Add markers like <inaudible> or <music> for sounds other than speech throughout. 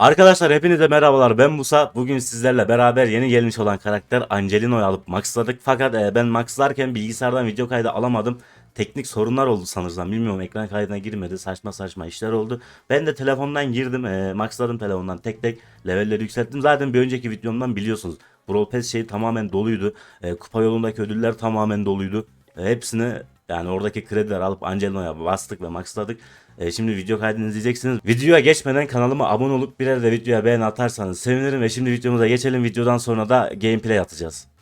Arkadaşlar hepinize merhabalar ben Musa. Bugün sizlerle beraber yeni gelmiş olan karakter Angelino'yu alıp maxladık. Fakat e, ben maxlarken bilgisayardan video kaydı alamadım. Teknik sorunlar oldu sanırsam. Bilmiyorum ekran kaydına girmedi. Saçma saçma işler oldu. Ben de telefondan girdim. E, maxladım telefondan tek tek levelleri yükselttim. Zaten bir önceki videomdan biliyorsunuz. Brawl Pass şeyi tamamen doluydu. E, kupa yolundaki ödüller tamamen doluydu. E, hepsini yani oradaki krediler alıp Angelino'ya bastık ve maxladık. E, şimdi video kaydını izleyeceksiniz. Videoya geçmeden kanalıma abone olup birer de videoya beğeni atarsanız sevinirim. Ve şimdi videomuza geçelim. Videodan sonra da gameplay atacağız.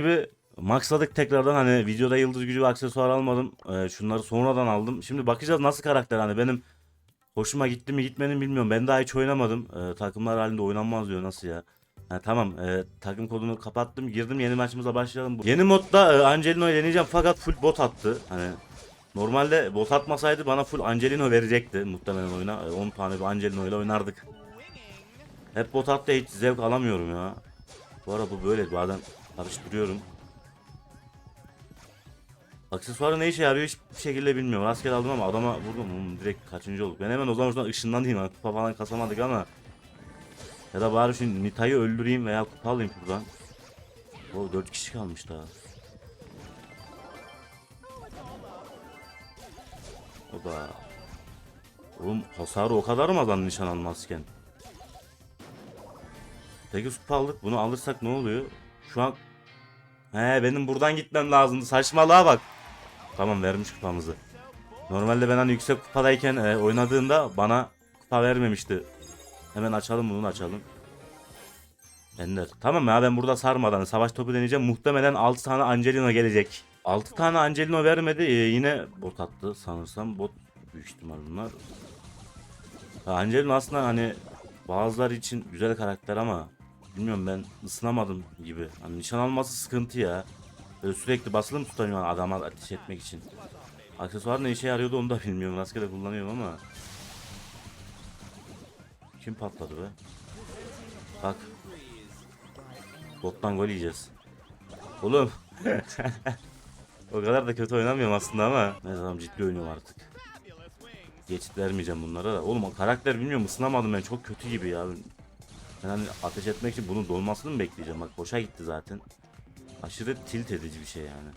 Gibi maxladık tekrardan hani videoda yıldız gücü aksesuar almadım. E, şunları sonradan aldım. Şimdi bakacağız nasıl karakter hani benim hoşuma gitti mi gitmedi mi bilmiyorum. Ben daha hiç oynamadım. E, takımlar halinde oynanmaz diyor nasıl ya. Ha, tamam e, takım kodunu kapattım girdim yeni maçımıza başlayalım. Yeni modda e, Angelino'yu deneyeceğim fakat full bot attı. Hani normalde bot atmasaydı bana full Angelino verecekti muhtemelen oyuna. E, 10 tane bir Angelino ile oynardık. Hep bot attı hiç zevk alamıyorum ya. Bu ara bu böyle bazen karıştırıyorum. Aksesuarı ne işe yarıyor hiçbir şekilde bilmiyorum. Rastgele aldım ama adama vurdum. Hmm, direkt kaçıncı olduk. Ben hemen o zaman şuradan ışınlanayım. Hani kupa falan kasamadık ama. Ya da bari şu Nita'yı öldüreyim veya kupa alayım şuradan. O 4 kişi kalmış daha. O da. Oğlum hasarı o kadar mı adam nişan almazken? 8 kupa aldık. Bunu alırsak ne oluyor? Şu an He benim buradan gitmem lazımdı. Saçmalığa bak. Tamam vermiş kupamızı. Normalde ben hani yüksek kupadayken e, oynadığımda bana kupa vermemişti. Hemen açalım bunu açalım. Ender. Tamam ya ben burada sarmadan savaş topu deneyeceğim. Muhtemelen 6 tane Angelino gelecek. 6 tane Angelino vermedi. e, yine bot attı sanırsam. Bot büyük ihtimal bunlar. Angelino aslında hani bazıları için güzel karakter ama bilmiyorum ben ısınamadım gibi. Hani nişan alması sıkıntı ya. Böyle sürekli basılı mı tutanıyor adama ateş etmek için. Aksesuar ne işe yarıyordu onu da <laughs> bilmiyorum. Rastgele kullanıyorum ama. Kim patladı be? Bak. Bottan gol yiyeceğiz. Oğlum. <laughs> o kadar da kötü oynamıyorum aslında ama. Ne zaman ciddi oynuyorum artık. Geçit vermeyeceğim bunlara da. Oğlum karakter bilmiyorum ısınamadım ben çok kötü gibi ya. Ben hani ateş etmek için bunun dolmasını mı bekleyeceğim? Bak boşa gitti zaten. Aşırı tilt edici bir şey yani.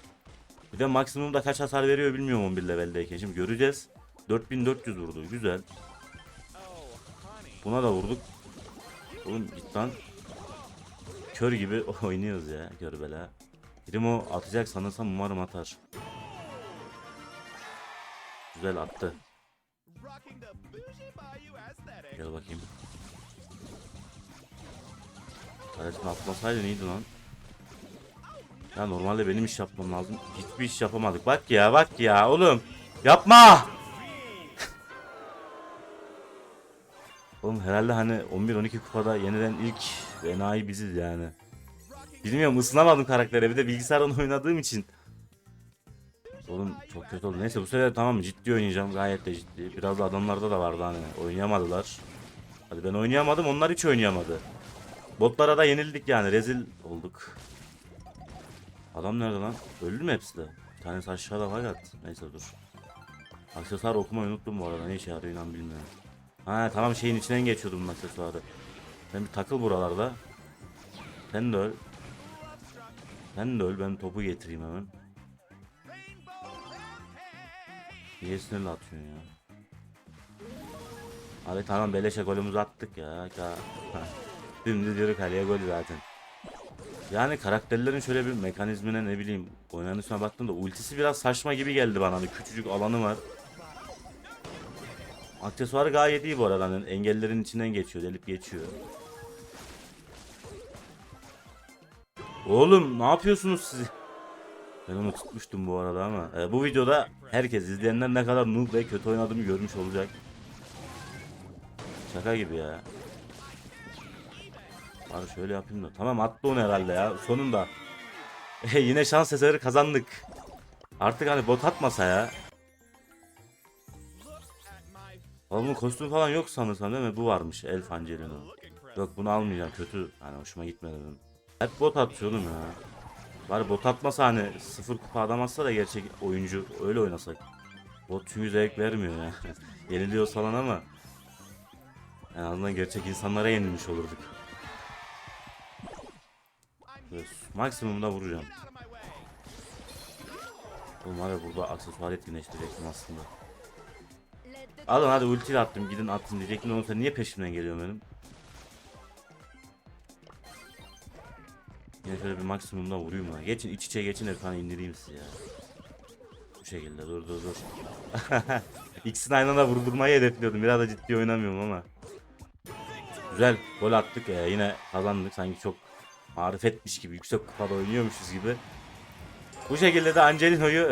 Bir de maksimumda kaç hasar veriyor bilmiyorum 11 leveldeyken. Şimdi göreceğiz. 4400 vurdu. Güzel. Buna da vurduk. Oğlum git. Kör gibi <laughs> oynuyoruz ya. Kör bela. Primo atacak sanırsam umarım atar. Güzel attı. Gel bakayım. Taretini atmasaydı neydi lan? Ya normalde benim iş yapmam lazım. Hiçbir iş yapamadık. Bak ya bak ya oğlum. Yapma. <laughs> oğlum herhalde hani 11-12 kupada yeniden ilk enayi biziz yani. Bilmiyorum ısınamadım karaktere bir de bilgisayardan <laughs> oynadığım için. Oğlum çok kötü oldu. Neyse bu sefer tamam ciddi oynayacağım. Gayet de ciddi. Biraz da adamlarda da vardı hani. Oynayamadılar. Hadi ben oynayamadım onlar hiç oynayamadı. Botlara da yenildik yani rezil olduk. Adam nerede lan? Öldü mü hepsi de? Bir tanesi aşağıda fakat. Neyse dur. Aksesuar okumayı unuttum bu arada. Ne işe yarıyor inan bilmiyorum. Ha tamam şeyin içinden geçiyordum aksesuarı. Sen bir takıl buralarda. Sen de öl. Sen de öl ben topu getireyim hemen. Niye sinirli atıyorsun ya? Abi tamam beleşe golümüzü attık ya. <laughs> Dümdüz yürü kaleye gol zaten. Yani karakterlerin şöyle bir mekanizmine ne bileyim oynanışına baktığımda ultisi biraz saçma gibi geldi bana. Hani küçücük alanı var. Aksesuarı gayet iyi bu arada. Hani engellerin içinden geçiyor, delip geçiyor. Oğlum ne yapıyorsunuz siz? Ben onu tutmuştum bu arada ama. e, bu videoda herkes izleyenler ne kadar noob ve kötü oynadığımı görmüş olacak. Şaka gibi ya. Bari şöyle yapayım da. Tamam attı onu herhalde ya. Sonunda. <laughs> E, yine şans eseri kazandık. Artık hani bot atmasa ya. Oğlum bunun kostümü falan yok sanırsam değil mi? Bu varmış Elf Angelino. Yok bunu almayacağım kötü. Hani hoşuma gitmedi benim. Hep bot atıyor oğlum ya. Bari bot atmasa hani sıfır kupa adam atsa da gerçek oyuncu öyle oynasak. Bot çünkü zevk vermiyor ya. <laughs> Yeniliyor falan ama. En azından gerçek insanlara yenilmiş olurduk. Maksimumda vuracağım. Oğlum ya burada aksesuar etkinleştirecektim aslında. Alın hadi ulti attım gidin atın diyecektim sen niye peşimden geliyorsun benim? Yine şöyle bir maksimumda vurayım ha. Geçin iç içe geçin efendim indireyim sizi ya. Bu şekilde dur dur dur. <laughs> İkisini aynı anda vurdurmayı hedefliyordum. Biraz da ciddi oynamıyorum ama. Güzel gol attık ya yine kazandık sanki çok marifetmiş gibi yüksek kupada oynuyormuşuz gibi. Bu şekilde de Angelino'yu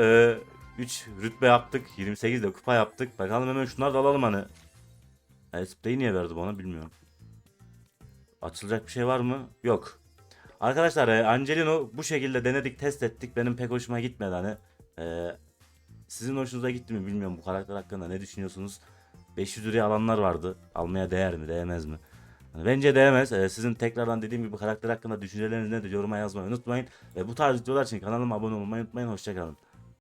3 rütbe yaptık. 28 de kupa yaptık. Bakalım hemen şunları da alalım hani. Elsplay'i niye verdi bana bilmiyorum. Açılacak bir şey var mı? Yok. Arkadaşlar e, Angelino bu şekilde denedik test ettik. Benim pek hoşuma gitmedi hani. E, sizin hoşunuza gitti mi bilmiyorum bu karakter hakkında ne düşünüyorsunuz? 500 liraya alanlar vardı. Almaya değer mi değmez mi? Yani Bence değmez. Ee, sizin tekrardan dediğim gibi karakter hakkında düşünceleriniz nedir yoruma yazmayı unutmayın. Ve bu tarz videolar için kanalıma abone olmayı unutmayın. Hoşçakalın.